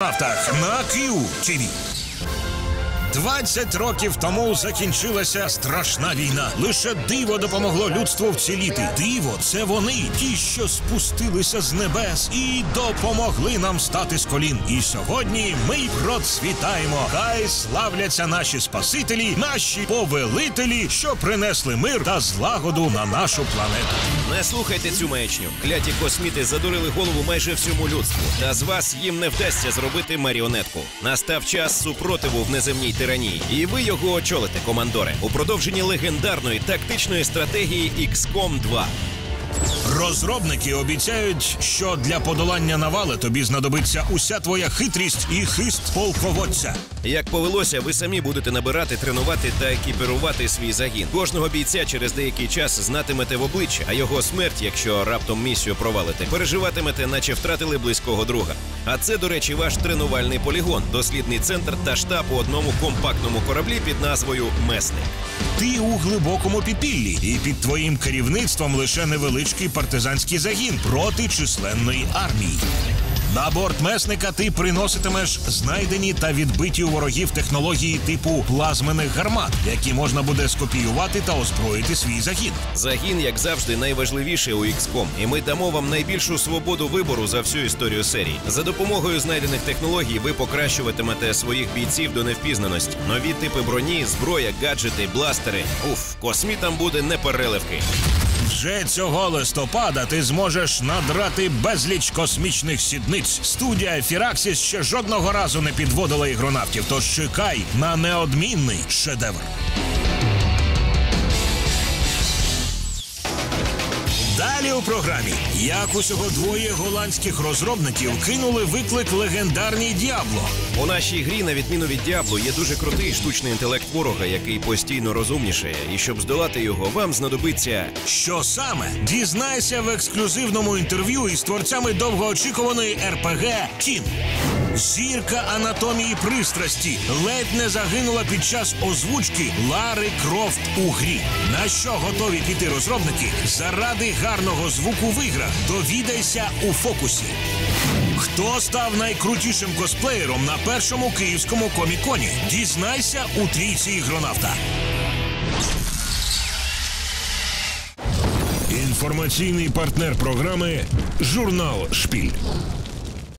Автах на QTV. 20 років тому закінчилася страшна війна. Лише диво допомогло людству вціліти. Диво це вони, ті, що спустилися з небес і допомогли нам стати з колін. І сьогодні ми процвітаємо. Хай славляться наші спасителі, наші повелителі, що принесли мир та злагоду на нашу планету. Не слухайте цю маячню. Кляті косміти задурили голову майже всьому людству. Та з вас їм не вдасться зробити маріонетку. Настав час супротиву в неземній тиранії, і ви його очолите, командоре, у продовженні легендарної тактичної стратегії XCOM 2. Розробники обіцяють, що для подолання навали тобі знадобиться уся твоя хитрість і хист полководця. Як повелося, ви самі будете набирати, тренувати та екіпірувати свій загін. Кожного бійця через деякий час знатимете в обличчя, а його смерть, якщо раптом місію провалите, переживатимете, наче втратили близького друга. А це, до речі, ваш тренувальний полігон, дослідний центр та штаб у одному компактному кораблі під назвою Месник. Ти у глибокому підпіллі, і під твоїм керівництвом лише невеличкий партизанський загін проти численної армії. На борт месника ти приноситимеш знайдені та відбиті у ворогів технології типу плазмених гармат, які можна буде скопіювати та озброїти свій загін. Загін, як завжди, найважливіше у XCOM, і ми дамо вам найбільшу свободу вибору за всю історію серії. За допомогою знайдених технологій ви покращуватимете своїх бійців до невпізнаності. Нові типи броні, зброя, гаджети, бластери. Уф, космітам буде не переливки. Вже цього листопада ти зможеш надрати безліч космічних сідниць. Студія Фіраксіс ще жодного разу не підводила ігронавтів, тож чекай на неодмінний шедевр. Далі у програмі як усього двоє голландських розробників кинули виклик легендарній Діабло. У нашій грі, на відміну від Діабло, є дуже крутий штучний інтелект ворога, який постійно розумнішає. І щоб здолати його, вам знадобиться Що саме дізнайся в ексклюзивному інтерв'ю із творцями довгоочікуваної РПГ Кін. Зірка анатомії пристрасті ледь не загинула під час озвучки Лари Крофт у грі. На що готові піти розробники заради гарного звуку в? Довідайся у фокусі. Хто став найкрутішим косплеєром на першому київському коміконі? Дізнайся у трійці ігронавта. Інформаційний партнер програми Журнал Шпіль.